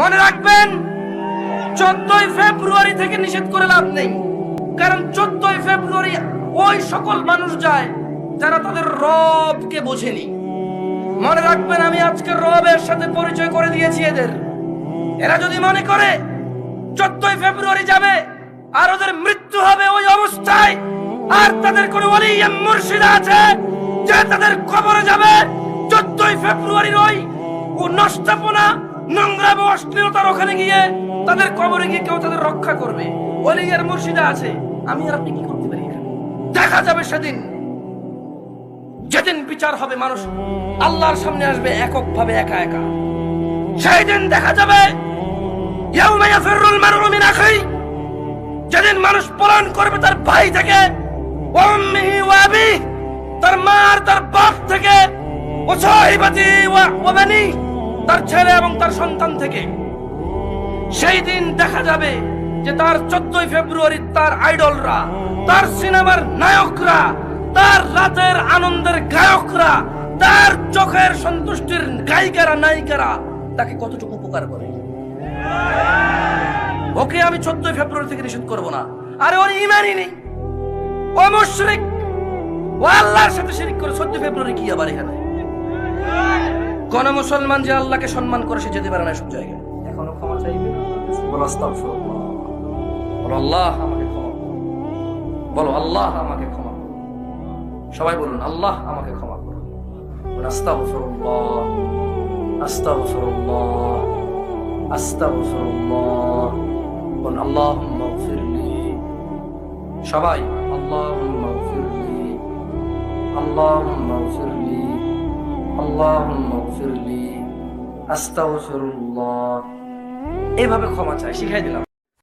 মনে রাখবেন, চোদ্দই ফেব্রুয়ারি থেকে নিষেধ করে লাভ নেই। কারণ চোদ্দই ফেব্রুয়ারি ওই সকল মানুষ যায় যারা তাদের রবকে বোঝেনি। মনে রাখবেন, আমি আজকে রবের সাথে পরিচয় করে দিয়েছি এদের। এরা যদি মনে করে চোদ্দই ফেব্রুয়ারি যাবে, আর ওদের মৃত্যু হবে ওই অবস্থায়, আর তাদের কোন মুর্শিদা আছে যে তাদের কবরে যাবে, চোদ্দই ফেব্রুয়ারির ওই নষ্টাপনা নোংরা এবং অশ্লীলতার ওখানে গিয়ে তাদের কবরে গিয়ে কেউ তাদের রক্ষা করবে। অলিয়ার আছে। আমি আর আপনি কি করতে পারি দেখা যাবে সেদিন। যেদিন বিচার হবে মানুষ আল্লাহর সামনে আসবে একা একা। সেই দিন দেখা যাবে যেদিন মানুষ করবে তার ভাই থেকে তার মা আর তার বাপ থেকে, ও ওয়া বানি তার ছেলে এবং তার সন্তান থেকে। সেই দিন দেখা যাবে যে তার চোদ্দই ফেব্রুয়ারি তার আইডলরা, তার সিনেমার নায়করা, তার রাতের আনন্দের গায়করা, তার চোখের সন্তুষ্টির গায়িকারা, নায়িকারা তাকে কতটুকু উপকার করে। ওকে আমি চোদ্দই ফেব্রুয়ারি থেকে নিষেধ করব না। আরে ওর ইমানই নেই। ও ও আল্লাহর সাথে শিরিক করে চোদ্দ ফেব্রুয়ারি কি আবার এখানে? কোন মুসলমান যে আল্লাহকে সম্মান করে সে যেতে পারে না সব জায়গায়। এখনও ক্ষমা চাইবে বলো আল্লাহ আমাকে ক্ষমা। বলো আল্লাহ আমাকে ক্ষমা সবাই বলুন আল্লাহ আমাকে ক্ষমা করো বলুন, আস্তাগফিরুল্লাহ। আস্তাগফিরুল্লাহ। আস্তাগফিরুল্লাহ। বলুন আল্লাহুম্মা গফিরলি। সবাই আল্লাহুম্মা গফিরলি। আল্লাহুম্মা গফিরলি। আল্লাহুম্মা গফিরলি আস্তাগফিরুল্লাহ। এভাবে ক্ষমা চাই শিখাই দিলাম।